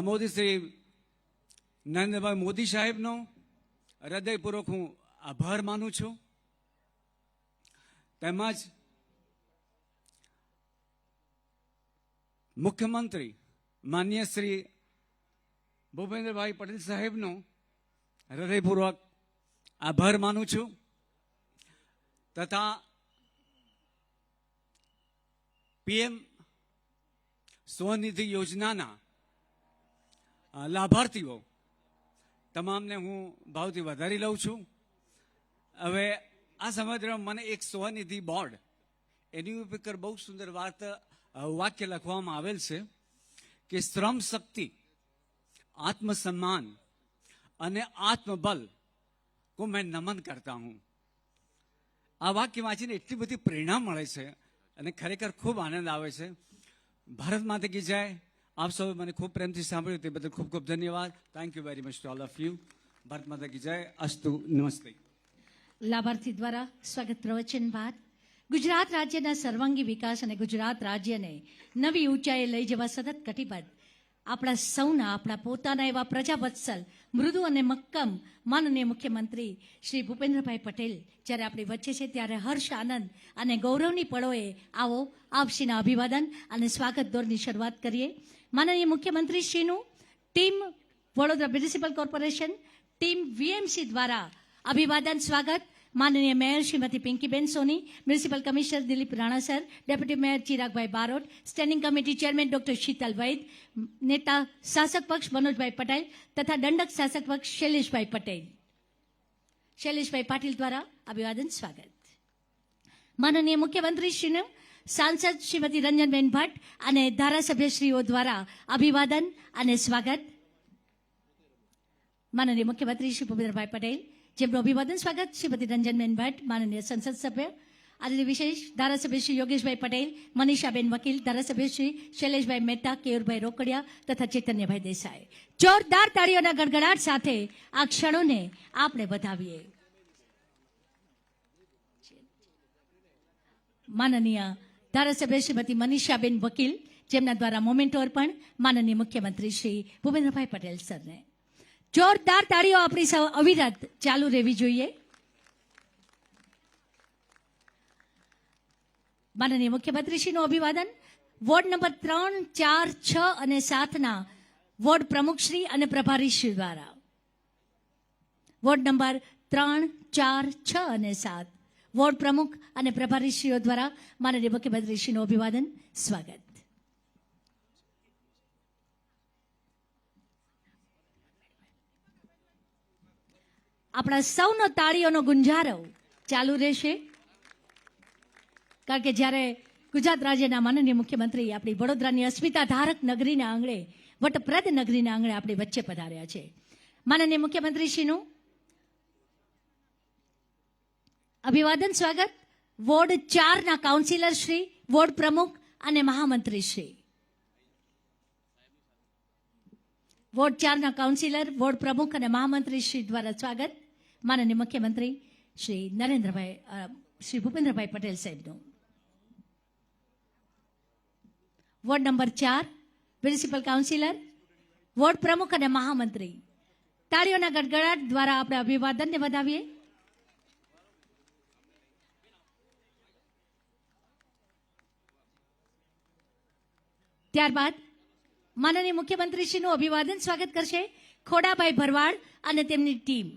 મોદી શ્રી નરેન્દ્રભાઈ મોદી સાહેબનો હૃદયપૂર્વક હું આભાર માનું છું. તેમજ મુખ્યમંત્રી માન્ય શ્રી ભૂપેન્દ્રભાઈ પટેલ સાહેબનો હૃદયપૂર્વક આભાર માનું છું. તથા પીએમ સ્વનિધિ યોજનાના લાભાર્થીઓ. તમામને હું ભાવથી વધારી લઉં છું. હવે આ સમગ્રમાં મને એક સ્વનિધિ બોર્ડ, એની ઉપર બહુ સુંદર વાત વાક્ય લખવામાં આવેલ છે કે શ્રમ શક્તિ, આત્મસન્માન અને આત્મબલ કો મેં નમન કરતા હું. આ વાક્ય વાંચીને એટલી બધી પ્રેરણા મળે છે અને ખરેખર ખૂબ આનંદ આવે છે. ભારત માતા કી જય. આપ સૌએ મને ખૂબ પ્રેમથી સાંભળ્યું તે બદલ ખૂબ ખૂબ ધન્યવાદ. Thank you very much to all of you Bharat Mata કી જય અસ્તુ નમસ્તે લાભાર્થી દ્વારા સ્વાગત પ્રવચન બાદ ગુજરાત રાજ્યના સર્વાંગી વિકાસ અને ગુજરાત રાજ્યને નવી ઊંચાઈએ લઈ જવા સતત કટિબદ્ધ. આપણા સૌના, આપણા પોતાના એવા પ્રજાવત્સલ, મૃદુ અને મક્કમ માનનીય મુખ્યમંત્રી શ્રી ભૂપેન્દ્રભાઈ પટેલ જ્યારે આપણી વચ્ચે છે ત્યારે હર્ષ, આનંદ અને ગૌરવની પળોએ આવો આપશીના અભિવાદન અને સ્વાગત દોરની શરૂઆત કરીએ. માનનીય મુખ્યમંત્રી શ્રીનું team Vadodara municipal corporation team VMC દ્વારા અભિવાદન, સ્વાગત. માનનીય mayor Shrimati Pinkiben Soni, municipal commissioner Dilip Rana sir, deputy mayor Chiragbhai Barot, standing committee chairman doctor Sheetal Vaid, નેતા શાસક પક્ષ મનોજભાઈ પટેલ તથા દંડક શાસક પક્ષ શૈલેષભાઈ પટેલ. શૈલેષભાઈ પાટીલ દ્વારા અભિવાદન, સ્વાગત. માનનીય મુખ્યમંત્રી શ્રીનું સાંસદ શ્રીમતી રંજનબેન ભટ્ટ અને ધારાસભ્યશ્રીઓ દ્વારા અભિવાદન અને સ્વાગત. માનનીય મુખ્યમંત્રી શ્રી ભૂપેન્દ્રભાઈ પટેલ, જેમનું અભિવાદન સ્વાગત શ્રીમતી રંજનબેન ભટ્ટ, માનનીય સંસદ સભ્ય આજે વિશેષ ધારાસભ્ય શ્રી યોગેશભાઈ પટેલ, મનીષાબેન વકીલ ધારાસભ્ય શ્રી શૈલેષભાઈ મહેતા, કેયુરભાઈ રોકડિયા તથા ચૈતન્યભાઈ દેસાઈ. જોરદાર તાળીઓના ગડગડાટ સાથે આ ક્ષણોને આપણે વધાવીએ. માનનીય ધારાસભ્ય શ્રીમતી મનીષાબેન વકીલ, જેમના દ્વારા મોમેન્ટો અર્પણ માનનીય મુખ્યમંત્રી શ્રી ભૂપેન્દ્રભાઈ પટેલ સરને. જોરદાર તાળીઓ આપણી સૌ અવિરત ચાલુ રહેવી જોઈએ. માનનીય મુખ્યમંત્રીશ્રીનું અભિવાદન. વોર્ડ નંબર ત્રણ, ચાર, છ અને સાતના વોર્ડ પ્રમુખશ્રી અને પ્રભારીશ્રી દ્વારા. વોર્ડ નંબર ત્રણ, ચાર, છ અને સાત. વોર્ડ પ્રમુખ અને પ્રભારીશ્રીઓ દ્વારા માનનીય મુખ્યમંત્રીશ્રીનું અભિવાદન, સ્વાગત. આપણા સૌનો તાળીઓનો ગુંજારો ચાલુ રહેશે. કારણ કે જ્યારે ગુજરાત રાજ્યના માનનીય મુખ્યમંત્રી આપણી વડોદરાની અસ્મિતા ધારક નગરીના આંગણે, વટપ્રદ નગરીના આંગણે આપણી વચ્ચે પધાર્યા છે. માનનીય મુખ્યમંત્રીશ્રીનું અભિવાદન, સ્વાગત. વોર્ડ ચારના કાઉન્સિલર શ્રી, વોર્ડ પ્રમુખ અને મહામંત્રી શ્રી. વોર્ડ ચારના કાઉન્સિલર વોર્ડ પ્રમુખ અને મહામંત્રી શ્રી દ્વારા સ્વાગત. માનનીય મુખ્યમંત્રી શ્રી નરેન્દ્રભાઈ શ્રી ભૂપેન્દ્રભાઈ પટેલ સાહેબનું. વોર્ડ નંબર ચાર, મ્યુનિસિપલ કાઉન્સિલર વોર્ડ પ્રમુખ અને મહામંત્રી. તાળીઓના ગડગડાટ દ્વારા આપણે અભિવાદનને વધાવીએ. ત્યારબાદ માનનીય મુખ્યમંત્રીશ્રીનું અભિવાદન સ્વાગત કરશે ખોડાભાઈ ભરવાડ અને તેમની ટીમ.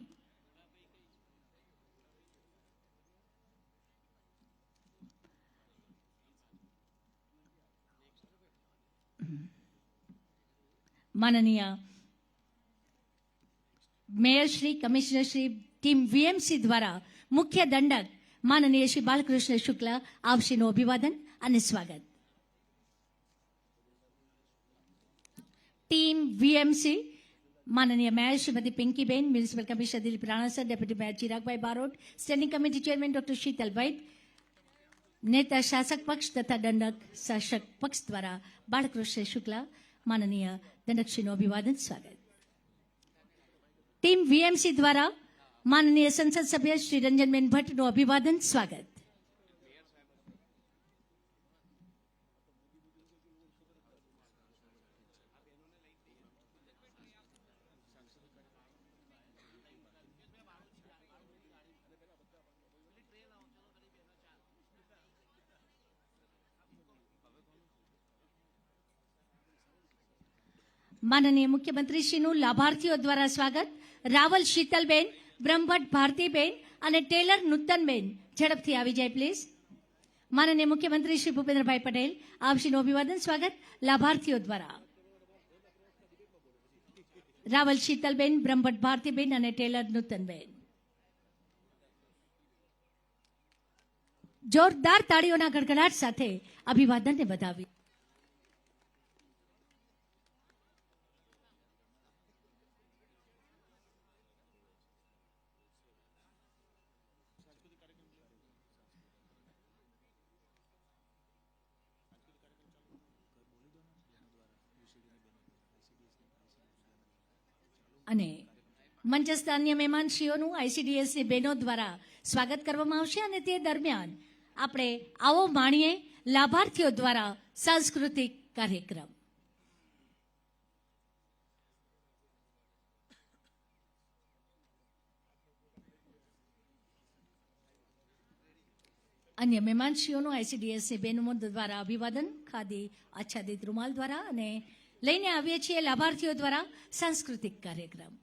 માનનીય mayor Shri, commissioner Shri, team VMC દ્વારા મુખ્ય દંડક માનનીય શ્રી બાલકૃષ્ણ શુક્લ આપશ્રીનું અભિવાદન અને સ્વાગત. ટીમ વીએમસી માનનીય mayor Shrimati Pinkiben municipal commissioner Dilip Rana sir deputy mayor Chiragbhai Barot standing committee chairman doctor Shitalbhai નેતા શાસક પક્ષ તથા દંડક શાસક પક્ષ દ્વારા બાળકૃષ્ણ શુક્લા માનનીય દંડકશ્રીનું અભિવાદન સ્વાગત ટીમ વીએમસી દ્વારા માનનીય સંસદ સભ્ય શ્રી રંજનબેન ભટ્ટનું અભિવાદન સ્વાગત માનનીય મુખ્યમંત્રીશ્રીનું લાભાર્થીઓ દ્વારા સ્વાગત રાવલ શીતલબેન બ્રહ્મભટ્ટ ભારતીબેન અને ટેલર નૂતનબેન ઝડપથી આવી જાય પ્લીઝ માનનીય મુખ્યમંત્રી શ્રી ભૂપેન્દ્રભાઈ પટેલ આપશ્રીનું અભિવાદન સ્વાગત લાભાર્થીઓ દ્વારા રાવલ શીતલબેન બ્રહ્મભટ્ટ ભારતીબેન અને ટેલર નૂતનબેન જોરદાર તાળીઓના ગડગડાટ સાથે અભિવાદનને વધાવી અને મંચસ્થ અન્ય મહેમાનશ્રીઓનું આઈસીડીએસની બહેનો દ્વારા સ્વાગત કરવામાં આવશે અને તે દરમિયાન આપણે આવો માણીએ લાભાર્થીઓ દ્વારા સાંસ્કૃતિક કાર્યક્રમ. અન્ય મહેમાનશ્રીઓનું આઈસીડીએસની બહેનો દ્વારા અભિવાદન, ખાદી, આચ્છાદિત રૂમાલ દ્વારા અને લઈને આવીએ છીએ લાભાર્થીઓ દ્વારા સાંસ્કૃતિક કાર્યક્રમ.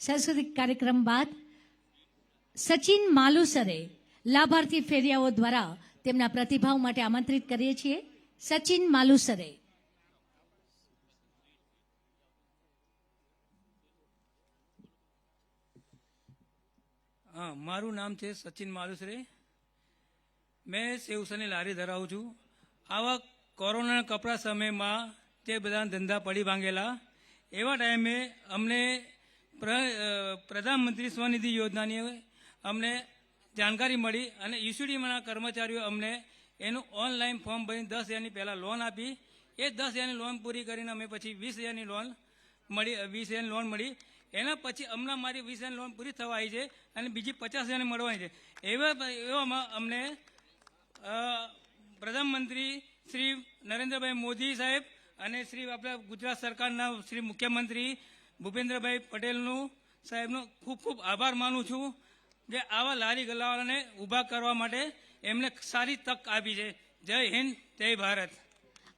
સાંસ્કૃતિક કાર્યક્રમ બાદ સચિન માલુસરે લાભાર્થી ફેરિયાઓ દ્વારા તેમના પ્રતિભાવ માટે આમંત્રિત કરીએ છીએ. સચિન માલુસરે. હા, મારું નામ છે સચિન માલુસરે. મેં સેવસની લારી ધરાવું છું. આવા કોરોના કપરા સમયમાં તે બધા ધંધા પડી ભાંગેલા. એવા ટાઈમે અમને પ્રધાનમંત્રી સ્વનિધિ યોજનાની અમને જાણકારી મળી અને ઈસીડીમાંના કર્મચારીઓ અમને એનું ઓનલાઈન ફોર્મ ભરીને દસ હજારની પહેલાં લોન આપી. એ દસ હજારની લોન પૂરી કરીને અમે પછી વીસ હજારની લોન મળી વીસ હજારની લોન મળી. એના પછી હમણાં મારી વીસ હજારની લોન પૂરી થવા આવી છે અને બીજી પચાસ હજારની મળવાની છે. એવા એવામાં અમને પ્રધાનમંત્રી શ્રી નરેન્દ્રભાઈ મોદી સાહેબ અને શ્રી આપણા ગુજરાત સરકારના શ્રી મુખ્યમંત્રી ભૂપેન્દ્રભાઈ પટેલનું સાહેબનો ખૂબ ખૂબ આભાર માનું છું જે આવા લારી ગલ્લાવાળાને ઊભા કરવા માટે એમને સારી તક આપી છે. જય હિન્દ જય ભારત.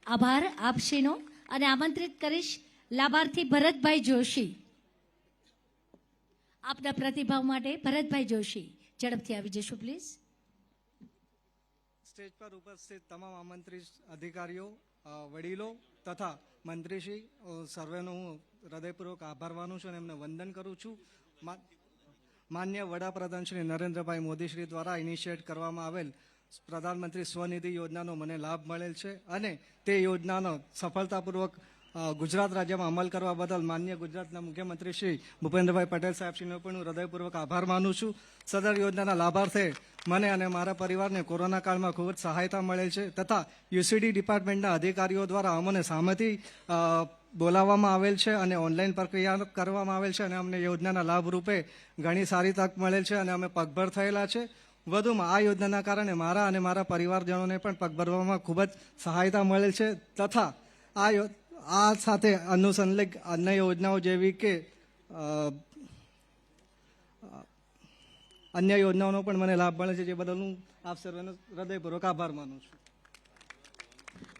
આભાર આપશીનો અને આમંત્રિત કરીશ લાભાર્થી ભરતભાઈ જોશી. આપના પ્રતિભાવ માટે ભરતભાઈ જોશી. ઝડપથી આવી જશો પ્લીઝ સ્ટેજ પર ઉપસ્થિત તમામ આમંત્રિત અધિકારીઓ વડીલો તથા મંત્રીશ્રી સર્વેનો હું હૃદયપૂર્વક આભાર માનું છું અને એમને વંદન કરું છું. માન્ય વડાપ્રધાન શ્રી નરેન્દ્રભાઈ મોદીશ્રી દ્વારા ઇનિશિયેટ કરવામાં આવેલ પ્રધાનમંત્રી સ્વનિધિ યોજનાનો મને લાભ મળેલ છે અને તે યોજનાનો સફળતાપૂર્વક ગુજરાત રાજ્યમાં અમલ કરવા બદલ માન્ય ગુજરાતના મુખ્યમંત્રી શ્રી ભૂપેન્દ્રભાઈ પટેલ સાહેબશ્રીનો પણ હું હૃદયપૂર્વક આભાર માનું છું. સદર યોજનાના લાભાર્થે મને અને મારા પરિવારને કોરોના કાળમાં ખૂબ જ સહાયતા મળેલ છે તથા યુસીડી ડિપાર્ટમેન્ટના અધિકારીઓ દ્વારા અમને સામેથી બોલાવવામાં આવેલ છે અને ઓનલાઈન પ્રક્રિયા કરવામાં આવેલ છે અને અમને યોજનાના લાભ રૂપે ઘણી સારી તક મળેલ છે અને અમે પગભર થયેલા છે. વધુમાં આ યોજનાના કારણે મારા અને મારા પરિવારજનોને પણ પગભરવામાં ખૂબ જ સહાયતા મળેલ છે તથા આ આ સાથે અનુસંલગ્ન અન્ય યોજનાઓ જેવી કે અન્ય યોજનાઓનો પણ મને લાભ મળે છે જે બદલ હું આપ સર્વેનો હૃદયપૂર્વક આભાર માનું છું.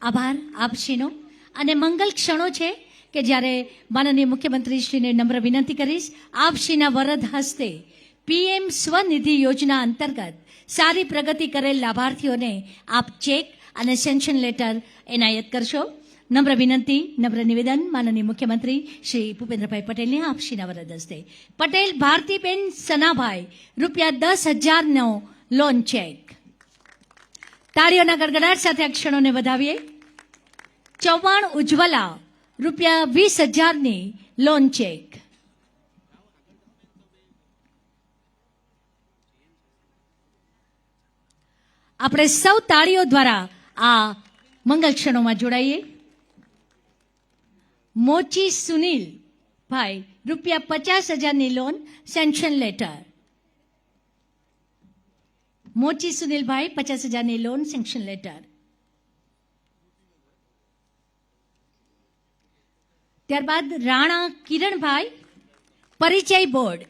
આભાર. આપશીનો અને મંગલ ક્ષણો છે કે જ્યારે માનનીય મુખ્યમંત્રીશ્રીને નમ્ર વિનંતી કરીશ આપશ્રીના વરદ હસ્તે પીએમ સ્વનિધિ યોજના અંતર્ગત સારી પ્રગતિ કરેલ લાભાર્થીઓને આપ ચેક અને સેન્શન લેટર એનાયત કરશો. નમ્ર વિનંતી, નમ્ર નિવેદન માનનીય મુખ્યમંત્રી શ્રી ભૂપેન્દ્રભાઈ પટેલને આપશ્રીના વરદ હસ્તે. પટેલ, ભારતીબેન સનાભાઈ, રૂપિયા દસ હજારનો લોન ચેક. તાળીઓના ગડગડાટ સાથે આ ક્ષણોને વધાવીએ. ચૌહાણ ઉજ્જવલા રૂપિયા વીસ હજારની લોન ચેક આપણે સૌ તાળીઓ દ્વારા આ મંગલ ક્ષણોમાં જોડાઈએ. મોચી સુનિલ ભાઈ, રૂપિયા પચાસ હજારની લોન સેન્શન લેટર મોચી સુનિલભાઈ પચાસ હજારની loan sanction letter ત્યારબાદ રાણા કિરણભાઈ પરિચય બોર્ડ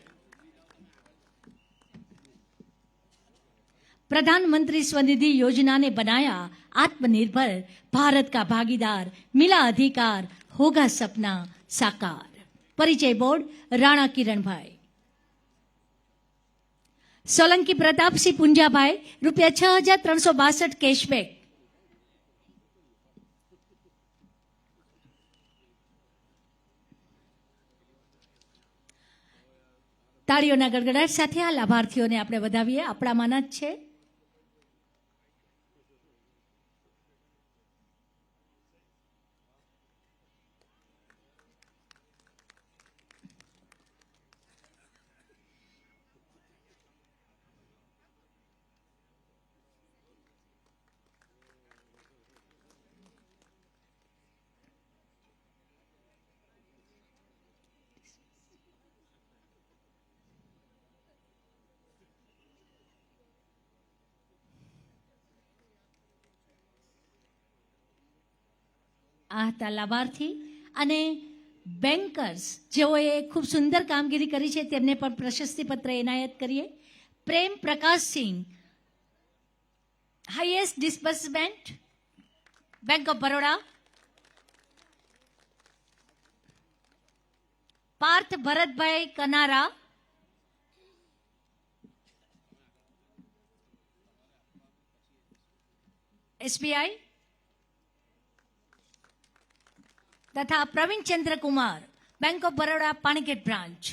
प्रधानमंत्री स्वनिधि योजना ने बनाया आत्मनिर्भर भारत का भागीदार मिला अधिकार होगा सपना साकार परिचय बोर्ड राणा किरण भाई સોલંકી પ્રતાપસિંહ પુંજાભાઈ રૂપિયા છ હજાર ત્રણસો બાસઠ કેશબેક તાળીઓના ગડગડાટ સાથે આ લાભાર્થીઓને આપણે વધાવીએ. આપણામાંના જ છે. આ હતા લાભાર્થી અને બેન્કર્સ જેઓએ ખૂબ સુંદર કામગીરી કરી છે, તેમને પણ પ્રશસ્તિપત્ર એનાયત કરીએ. Prem Prakash Singh highest disbursement bank of Baroda Parth Bharatbhai Kanara. SBI તથા Pravin Chandrakumar bank of Baroda Panigate branch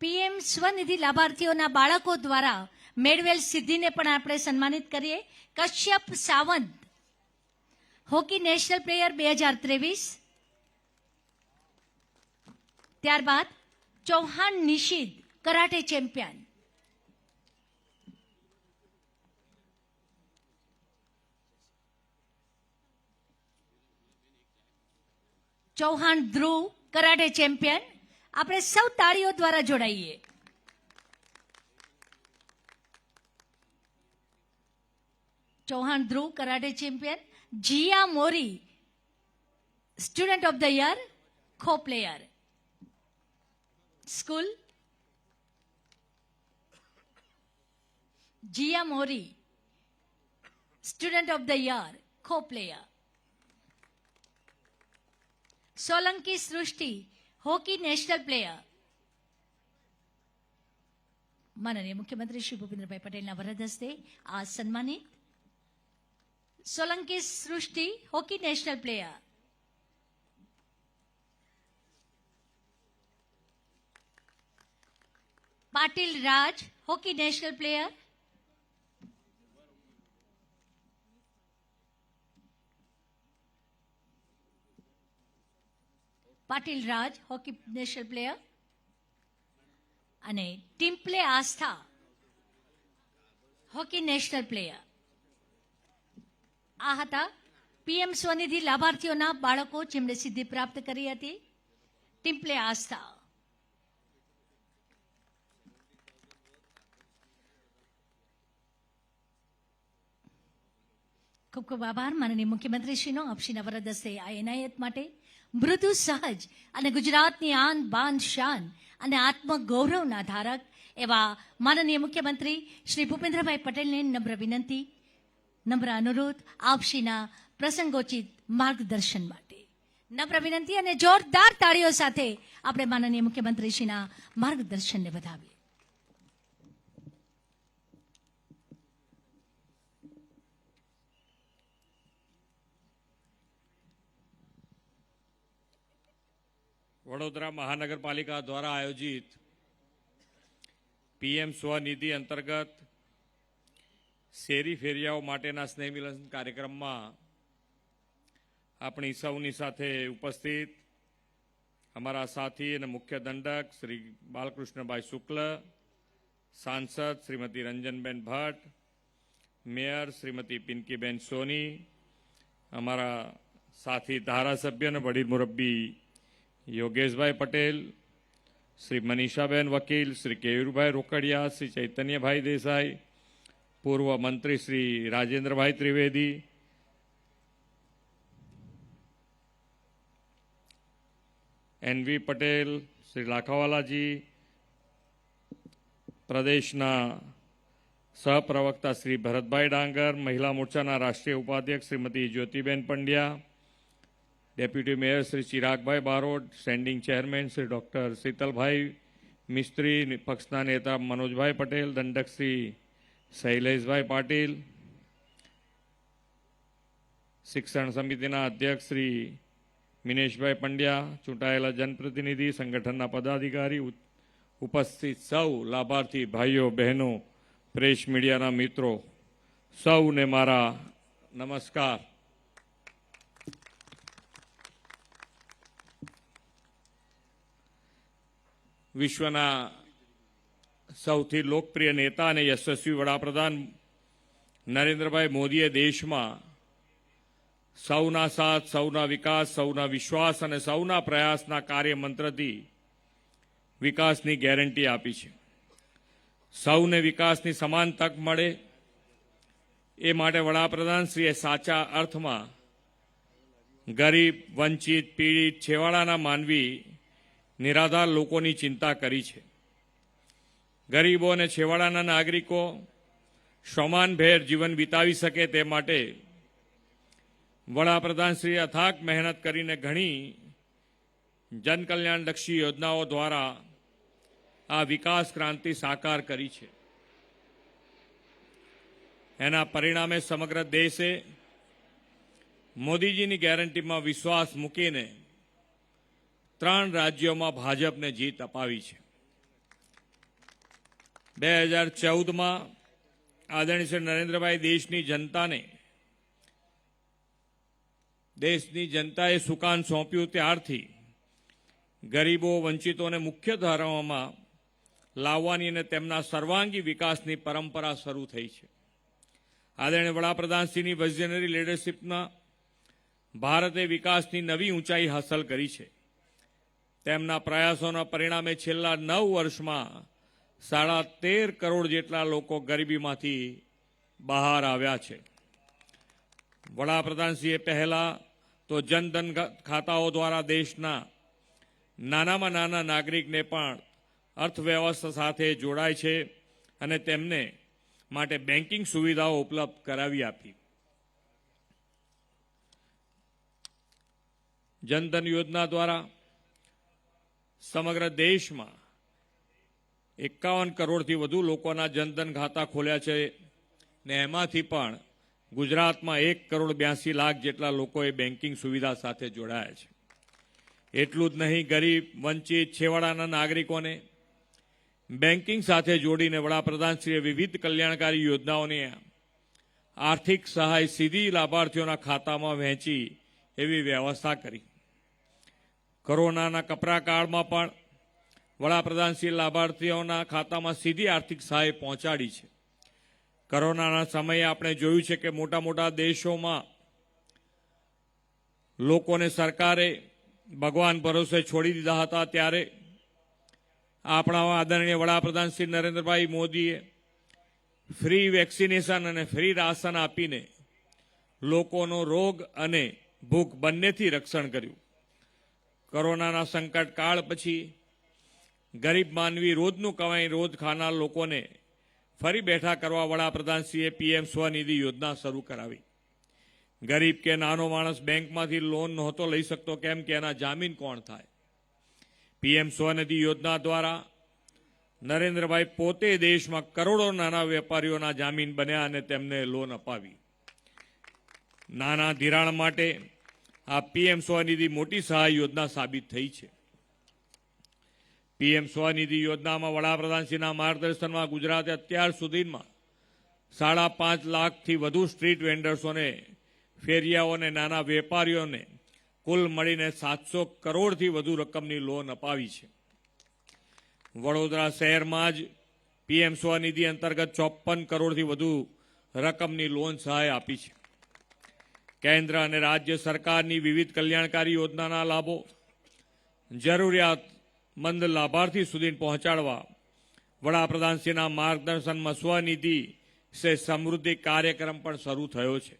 PM Svanidhi લાભાર્થીઓના બાળકો દ્વારા મેળવેલ સિદ્ધિને પણ આપણે સન્માનિત કરીએ. Kashyap Sawant, hockey national player બે હજાર ત્રેવીસ. ત્યારબાદ Chauhan Nishid karate champion Chauhan Dhruv karate champion આપણે સૌ તાળીઓ દ્વારા જોડાઈએ Chauhan Dhruv karate champion Jiya Mori student of the year kho player school Jiya Mori student of the year kho player Solanki Srishti hockey national player માનનીય મુખ્યમંત્રી શ્રી ભૂપેન્દ્રભાઈ પટેલના વરદ હસ્તે આ સન્માનિત Solanki Srushti hockey national player Patil Raj, hockey national player. Patil Raj, hockey national player. અને Timple Aastha, hockey national player. આ હતા PM Svanidhi લાભાર્થીઓના બાળકો જેમણે સિદ્ધિ પ્રાપ્ત કરી હતી. ટીમ્પલે આસ્થા. ખૂબ ખૂબ આભાર. માનનીય મુખ્યમંત્રીશ્રીનો, આપશ્રીના વરદ હસ્તે આ એનાયત માટે મૃદુ સહજ અને ગુજરાતની આન બાન શાન અને આત્મગૌરવના ધારક એવા માનનીય મુખ્યમંત્રી શ્રી ભૂપેન્દ્રભાઈ પટેલને નમ્ર વિનંતી, નમ્ર અનુરોધ આપશીના પ્રસંગોચિત માર્ગદર્શન માટે. નમ્ર વિનંતી અને જોરદાર તાળીઓ સાથે આપણે માનનીય મુખ્યમંત્રીશ્રીના માર્ગદર્શનને વધાવીએ. વડોદરા મહાનગરપાલિકા દ્વારા આયોજિત પીએમ સ્વનિધિ અંતર્ગત શેરી ફેરિયાઓ માટેના સ્નેહમિલન કાર્યક્રમમાં આપણી સૌની સાથે ઉપસ્થિત અમારા સાથી અને મુખ્ય દંડક શ્રી બાલકૃષ્ણભાઈ શુક્લ, સાંસદ શ્રીમતી રંજનબેન ભટ્ટ, મેયર શ્રીમતી પિંકીબેન સોની, અમારા સાથી ધારાસભ્ય અને વડીલ મુરબ્બી યોગેશભાઈ પટેલ, શ્રી મનીષાબેન વકીલ, શ્રી કેયુરભાઈ રોકડિયા, શ્રી ચૈતન્યભાઈ દેસાઈ, પૂર્વ મંત્રી શ્રી રાજેન્દ્રભાઈ ત્રિવેદી એનવી પટેલ, શ્રી લાખાવાલાજી, પ્રદેશના સહપ્રવક્તા શ્રી ભરતભાઈ ડાંગર, મહિલા મોરચાના રાષ્ટ્રીય ઉપાધ્યક્ષ Shrimati Jyotiben Pandya deputy mayor Shri Chiragbhai Barot standing chairman Shri doctor Shitalbhai Mistry પક્ષના નેતા મનોજભાઈ પટેલ દંડક શ્રી શૈલેષભાઈ પાટીલ શિક્ષણ સમિતિના અધ્યક્ષ શ્રી મિનેશભાઈ પંડ્યા ચૂંટાયેલા જનપ્રતિનિધિ સંગઠનના પદાધિકારી ઉપસ્થિત સૌ લાભાર્થી ભાઈઓ બહેનો પ્રેસ મીડિયાના મિત્રો સૌને મારા નમસ્કાર વિશ્વના સૌથી લોકપ્રિય નેતા અને યશસ્વી વડાપ્રધાન નરેન્દ્રભાઈ મોદીએ દેશમાં સૌના સાથ, સૌના વિકાસ, સૌના વિશ્વાસ અને સૌના પ્રયાસના કાર્યમંત્રથી વિકાસની ગેરંટી આપી છે. સૌને વિકાસની સમાન તક મળે એ માટે વડાપ્રધાનશ્રીએ સાચા અર્થમાં ગરીબ, વંચિત, પીડિત છેવાડાના માનવી નિરાધાર લોકોની ચિંતા કરી છે. ગરીબો અને છેવાડાના નાગરિકો સમાનભેર જીવન વિતાવી શકે તે માટે વડાપ્રધાનશ્રી અથાગ મહેનત કરીને ઘણી જનકલ્યાણલક્ષી યોજનાઓ દ્વારા આ વિકાસ ક્રાંતિ સાકાર કરી છે. એના પરિણામે સમગ્ર દેશે મોદીજીની ગેરંટીમાં વિશ્વાસ મૂકીને ત્રણ રાજ્યોમાં ભાજપને જીત અપાવી છે. બે હજાર ચૌદમાં આદરણીય શ્રી નરેન્દ્રભાઈ દેશની જનતાને, દેશની જનતાએ સુકાન સોંપ્યું ત્યારથી ગરીબો, વંચિતોને મુખ્ય ધારાઓમાં લાવવાની અને તેમના સર્વાંગી વિકાસની પરંપરા શરૂ થઈ છે. આદરણીય વડાપ્રધાનશ્રીની વિઝનરી લીડરશીપના ભારતે વિકાસની નવી ઊંચાઈ હાંસલ કરી છે. તેમના પ્રયાસોના પરિણામે છેલ્લા નવ વર્ષમાં સાડા તેર કરોડ જેટલા લોકો ગરીબીમાંથી બહાર આવ્યા છે. વડાપ્રધાનશ્રીએ પહેલા તો જનધન ખાતાઓ દ્વારા દેશના નાનામાં નાના નાગરિકને પણ અર્થવ્યવસ્થા સાથે જોડાય છે અને તેમને માટે બેન્કિંગ સુવિધાઓ ઉપલબ્ધ કરાવી આપી. જનધન યોજના દ્વારા સમગ્ર દેશમાં એકાવન કરોડથી વધુ લોકોના જનધન ખાતા ખોલ્યા છે ને એમાંથી પણ ગુજરાતમાં એક કરોડ બ્યાસી લાખ જેટલા લોકોએ બેન્કિંગ સુવિધા સાથે જોડાયા છે. એટલું જ નહીં, ગરીબ, વંચિત, છેવાડાના નાગરિકોને બેન્કિંગ સાથે જોડીને વડાપ્રધાનશ્રીએ વિવિધ કલ્યાણકારી યોજનાઓની આર્થિક સહાય સીધી લાભાર્થીઓના ખાતામાં વહેંચી એવી વ્યવસ્થા કરી. કોરોનાના કપરા કાળમાં પણ વડાપ્રધાનશ્રી લાભાર્થીઓના ખાતામાં સીધી આર્થિક સહાય પહોંચાડી છે. કોરોનાના સમયે આપણે જોયું છે કે મોટા મોટા દેશોમાં લોકોને સરકારે ભગવાન ભરોસે છોડી દીધા હતા ત્યારે આપણા આદરણીય વડાપ્રધાન શ્રી નરેન્દ્રભાઈ મોદીએ ફ્રી વેક્સિનેશન અને ફ્રી રાશન આપીને લોકોનો રોગ અને ભૂખ બંનેથી રક્ષણ કર્યું. કોરોનાના સંકટ કાળ પછી ગરીબ માનવી રોજનું કમાઈ રોજ ખાનાર લોકોને ફરી બેઠા કરવા વડાપ્રધાનશ્રીએ પીએમ સ્વનિધિ યોજના શરૂ કરાવી. ગરીબ કે નાનો માણસ બેંકમાંથી લોન નહોતો લઈ શકતો કેમ કે એના જામીન કોણ થાય? પીએમ સ્વનિધિ યોજના દ્વારા નરેન્દ્રભાઈ પોતે દેશમાં કરોડો નાના વેપારીઓના જામીન બન્યા અને તેમને લોન અપાવી. નાના ધિરાણ માટે આ પીએમ સ્વનિધિ મોટી સહાય યોજના સાબિત થઈ છે. પીએમ સ્વનિધિ યોજનામાં વડાપ્રધાનશ્રીના માર્ગદર્શનમાં ગુજરાતે અત્યાર સુધીમાં સાડા પાંચ લાખથી વધુ સ્ટ્રીટ વેન્ડર્સોને, ફેરિયાઓને, નાના વેપારીઓને કુલ મળીને સાતસો કરોડથી વધુ રકમની લોન અપાવી છે. વડોદરા શહેરમાં જ પીએમ સ્વનિધિ અંતર્ગત ચોપન કરોડથી વધુ રકમની લોન સહાય આપી છે. કેન્દ્ર અને રાજ્ય સરકારની વિવિધ કલ્યાણકારી યોજનાના લાભો, જરૂરિયાતમંદ લાભાર્થી સુધી પહોંચાડવા, વડાપ્રધાનશ્રીના માર્ગદર્શનમાં સ્વનિધિ સે સમૃદ્ધિ કાર્યક્રમ પણ શરૂ થયો છે.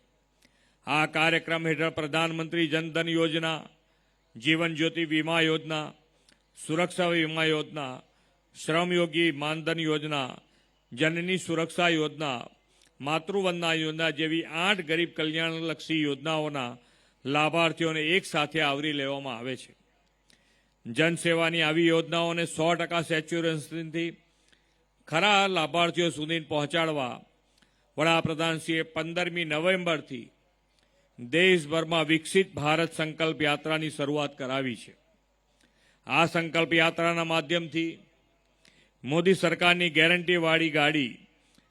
આ કાર્યક્રમ હેઠળ પ્રધાનમંત્રી જનધન યોજના, જીવન જ્યોતિ વીમા યોજના, સુરક્ષા વીમા યોજના, શ્રમયોગી માનધન યોજના, જનની સુરક્ષા યોજના માતૃવંદના યોજના જેવી આઠ ગરીબ કલ્યાણલક્ષી યોજનાઓના લાભાર્થીઓને એક સાથે આવરી લેવામાં આવે છે. જનસેવાની આવી યોજનાઓને સો ટકા સેચ્યુરન્સથી ખરા લાભાર્થીઓ સુધી પહોંચાડવા વડાપ્રધાનશ્રીએ પંદરમી નવેમ્બરથી દેશભરમાં વિકસિત ભારત સંકલ્પ યાત્રાની શરૂઆત કરાવી છે. આ સંકલ્પ યાત્રાના માધ્યમથી મોદી સરકારની ગેરંટીવાળી ગાડી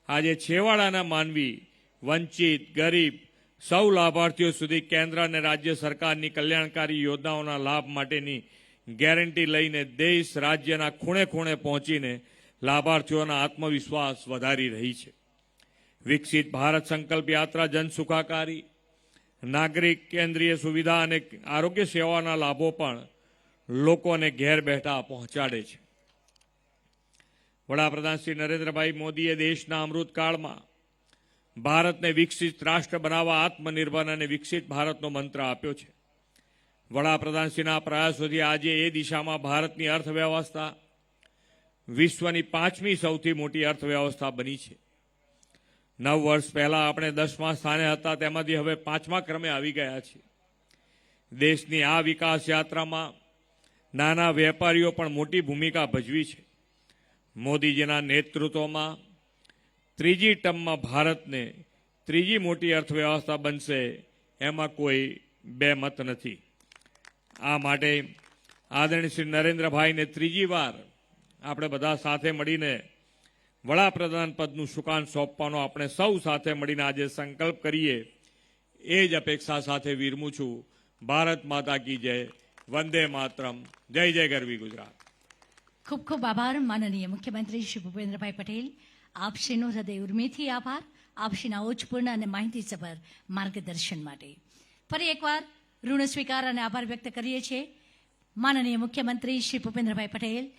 આજે છેવાડાના માનવી, વંચિત, ગરીબ સૌ લાભાર્થીઓ સુધી કેન્દ્ર અને રાજ્ય સરકારની કલ્યાણકારી યોજનાઓના લાભ માટેની ગેરંટી લઈને દેશ રાજ્યના ખૂણે ખૂણે પહોંચીને લાભાર્થીઓના આત્મવિશ્વાસ વધારી રહી છે. વિકસિત ભારત સંકલ્પ યાત્રા જનસુખાકારી નાગરિક કેન્દ્રીય સુવિધા અને આરોગ્ય સેવાના લાભો પણ લોકોને ઘેર બેઠા પહોંચાડે છે. વડાપ્રધાન શ્રી નરેન્દ્રભાઈ મોદીએ દેશના અમૃતકાળમાં ભારતને વિકસિત રાષ્ટ્ર બનાવવા આત્મનિર્ભર અને વિકસિત ભારતનો મંત્ર આપ્યો છે. વડાપ્રધાનશ્રીના પ્રયાસોથી આજે એ દિશામાં ભારતની અર્થવ્યવસ્થા વિશ્વની પાંચમી સૌથી મોટી અર્થવ્યવસ્થા બની છે. નવ વર્ષ પહેલા આપણે દસમા સ્થાને હતા, તેમાંથી હવે પાંચમા ક્રમે આવી ગયા છીએ દેશની આ વિકાસ યાત્રામાં નાના વેપારીઓ પણ મોટી ભૂમિકા ભજવી છે. મોદીજીના નેતૃત્વમાં ત્રીજી ટર્મમાં ભારતને ત્રીજી મોટી અર્થવ્યવસ્થા બનશે એમાં કોઈ બે મત નથી. આ માટે આદરણીય શ્રી નરેન્દ્રભાઈને ત્રીજી વાર આપણે બધા સાથે મળીને વડાપ્રધાન પદનું સુકાન સોંપવાનો આપણે સૌ સાથે મળીને આજે સંકલ્પ કરીએ. એ જ અપેક્ષા સાથે વિરમું છું. ભારત માતા કી જય. વંદે માતરમ. જય જય ગરવી ગુજરાત. ખૂબ ખૂબ આભાર, માનનીય મુખ્યમંત્રી શ્રી ભૂપેન્દ્રભાઈ પટેલ. આપશ્રીનો હૃદય ઉર્મિથી આભાર. આપશ્રીના ઓછપૂર્ણ અને માહિતીસભર માર્ગદર્શન માટે. ફરી એકવાર ઋણ સ્વીકાર અને આભાર વ્યક્ત કરીએ છીએ. માનનીય મુખ્યમંત્રી શ્રી ભૂપેન્દ્રભાઈ પટેલ,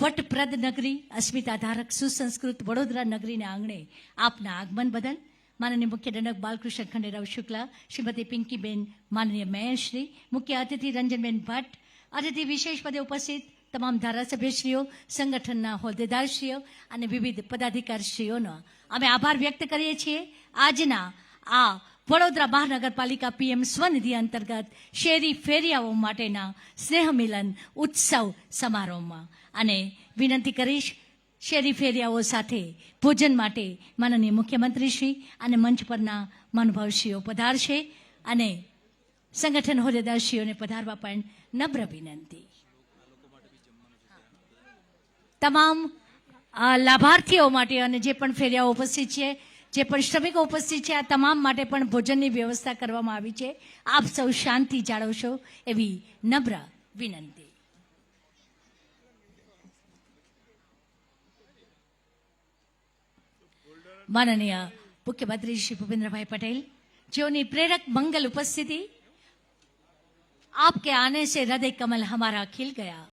વટપ્રદ નગરી, અસ્મિતાધારક સુસંસ્કૃત વડોદરા નગરીના આંગણે આપના આગમન બદલ માનનીય મુખ્ય દંડક બાલકૃષ્ણ ખંડેરાવ શુક્લા, શ્રીમતી પિંકીબેન, માનનીય મેયરશ્રી મુખ્ય અતિથિ રંજનબેન ભટ્ટ, અતિથિ વિશેષ પદે ઉપસ્થિત તમામ ધારાસભ્યશ્રીઓ, સંગઠનના હોદ્દેદારશ્રીઓ અને વિવિધ પદાધિકારીશ્રીઓનો અમે આભાર વ્યક્ત કરીએ છીએ. આજના આ વડોદરા મહાનગરપાલિકા પીએમ સ્વનિધિ અંતર્ગત શેરી ફેરિયાઓ માટેના સ્નેહ મિલન ઉત્સવ સમારોહમાં. અને વિનંતી કરીશ શેરી ફેરિયાઓ સાથે ભોજન માટે માનનીય મુખ્યમંત્રીશ્રી અને મંચ પરના મહાનુભાવશ્રીઓ પધારશે. અને સંગઠન હોદ્દેદારશ્રીઓને પધારવા પણ નમ્ર વિનંતી. તમામ અ, લાભાર્થીઓ માટે અને જે પણ ફેરિયાઓ ઉપસ્થિત છે જે પણ શ્રમિકો ઉપસ્થિત છે આ તમામ માટે પણ ભોજનની વ્યવસ્થા કરવામાં આવી છે આપ સૌ શાંતિ જાળવશો એવી નમ્ર વિનંતી માનનીય મુખ્યમંત્રી શ્રી ભૂપેન્દ્રભાઈ પટેલ જેઓની પ્રેરક મંગલ ઉપસ્થિતિ आपके आने से हृदय कमल हमारा खिल गया